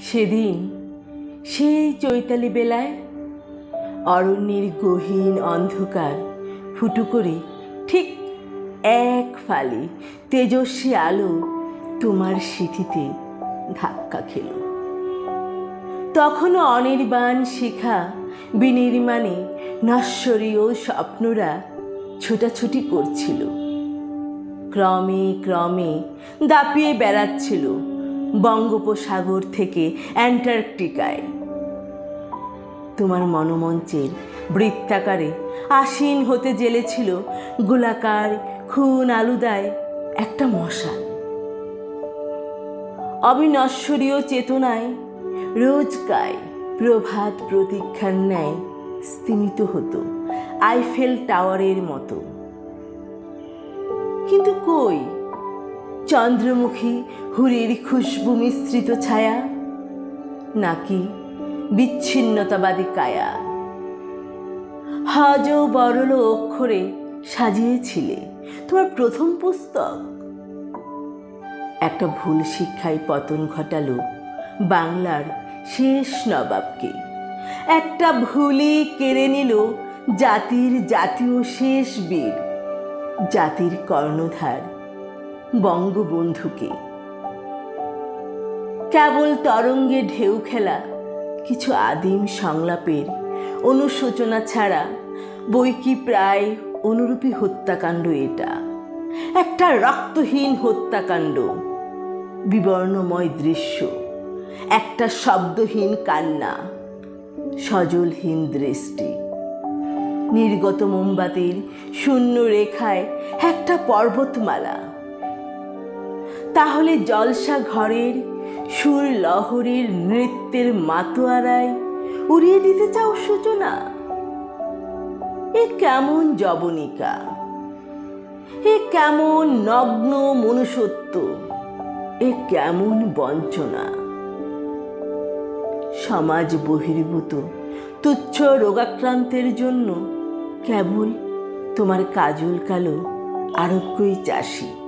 সেদিন সেই চৈতালি বেলায় অরণ্যের গহীন অন্ধকার ফুটু করে ঠিক এক ফালি তেজস্বী আলো তোমার সিঁথিতে ধাক্কা খেল। তখনও অনির্বাণ শিখা বিনির্মাণে নশ্বরীয় স্বপ্নরা ছোটাছুটি করছিল। ক্রমে ক্রমে দাপিয়ে বেড়াচ্ছিল বঙ্গোপসাগর থেকে অ্যান্টার্কটিকায়। তোমার মনোমঞ্চের বৃত্তাকারে আসীন হতে জেলেছিল গোলাকার খুন আলুদায় একটা মশাল অবিনশ্বরীয় চেতনায় রোজকায় প্রভাত প্রতীক্ষার ন্যায় স্তিমিত হতো আইফেল টাওয়ারের মতো। কিন্তু কই? চন্দ্রমুখী হুরির খুশবু মিশ্রিত ছায়া, নাকি বিচ্ছিন্নতাবাদী কায়া? হজ বরল অক্ষরে সাজিয়েছিলে তোমার প্রথম পুস্তক। একটা ভুল শিক্ষায় পতন ঘটালো বাংলার শেষ নবাবকে। একটা ভুলই কেড়ে নিল জাতির জাতীয় শেষ বীর। জাতির কর্ণধার, বঙ্গবন্ধুকে। কেবল তরঙ্গে ঢেউ খেলা, কিছু আদিম সংলাপের অনুশোচনা ছাড়া বই কি প্রায় অনুরূপী হত্যাকাণ্ড এটা? একটা রক্তহীন হত্যাকাণ্ড, বিবর্ণময় দৃশ্য, একটা শব্দহীন কান্না, সজলহীন দৃষ্টি। নির্গত মোমবাতির শূন্য রেখায় একটা পর্বতমালা। তাহলে জলসা ঘরের সুর লহরীর নৃত্যের মাতোয়ারায় উড়িয়ে দিতে চাও সূচনা? এ কেমন জবনিকা এ কেমন নগ্ন মনুষ্যত্ব? এ কেমন বঞ্চনা? সমাজ বহির্ভূত তুচ্ছ রোগাক্রান্তের জন্য কেবল তোমার কাজল কালো আরোগ্যই চাষী।